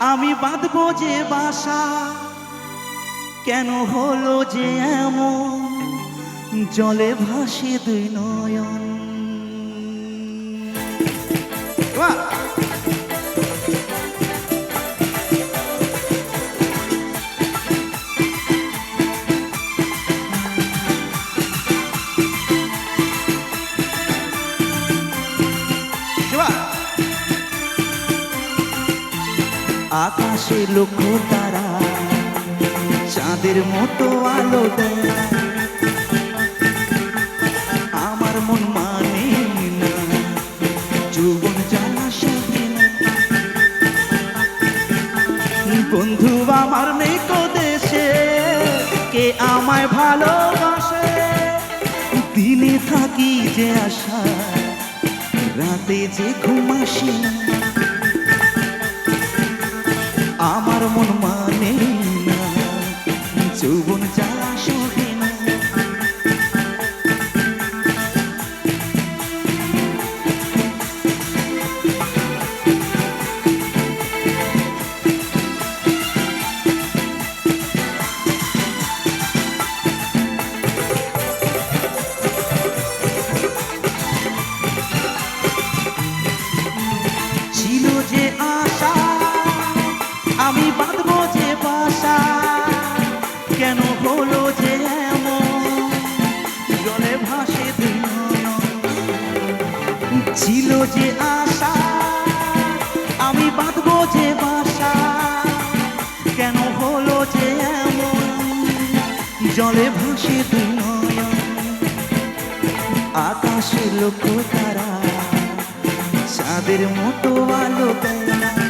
আমি বাঁধবো যে বাসা। কেন হলো যে এমন? জলে ভাসে দুই নয়ন। আকাশে লক্ষ্য তারা, চাঁদের মতো আলো দেয়। আমার মন মানে না, যৌবন জ্বালা সহে না বন্ধু আমার নেই কো দেশে, কে আমায় ভালোবাসে? দিনে থাকি যে আশা রাতে যে ঘুম আসে না। আমার মন মানে না। ছিল যে আশা, আমি বাঁধবো যে বাসা। কেন হলো যে এমন জলে ভাসে দুই আকাশের আকাশে লক্ষ্য তারা চাঁদের মতো আলো দেয়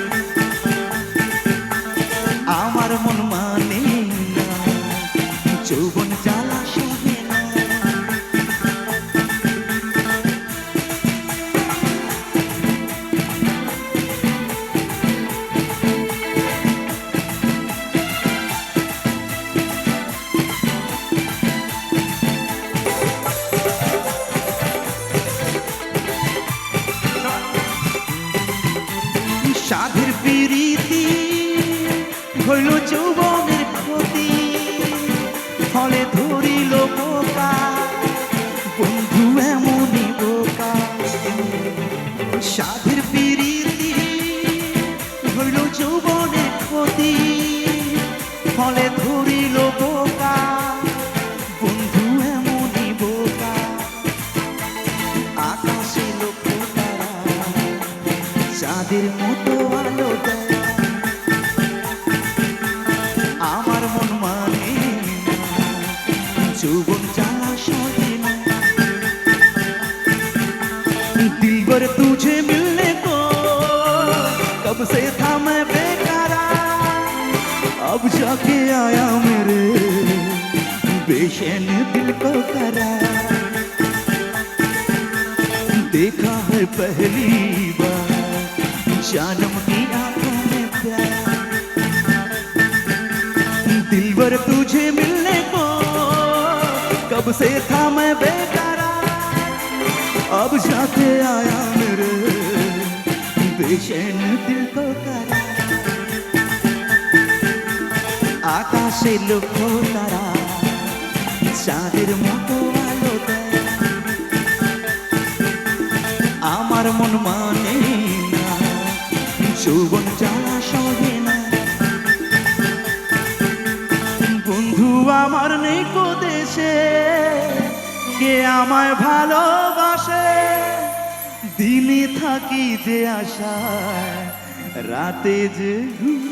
সাধের প্রীতি হইল যৌবনের ক্ষতি। ফলে ধরিল বোকা, বন্ধু এমনই বোকা। আকাশে তারা চাঁদের মতো আলো আমার মন মানে যৌবন दिलबर तुझे मिलने को। कब से था मैं बेकारा, अब जाके आया मेरे बेचैन दिल को करा। देखा है पहली बार, जानम की आँखों में प्यार। दिलबर तुझे मिलने को, कब से था मैं बेकरार अब जाके आया मेरे बेचैन दिल को करार আকাশে লক্ষ্য তারা চাঁদের মতো আলো দেয় আমার মন মানে না যৌবন জ্বালা সহে না বন্ধু আমার নেই কো দেশে কে আমায় ভালোবাসে। দিনে থাকি যে আশায় রাতে যে ঘুম।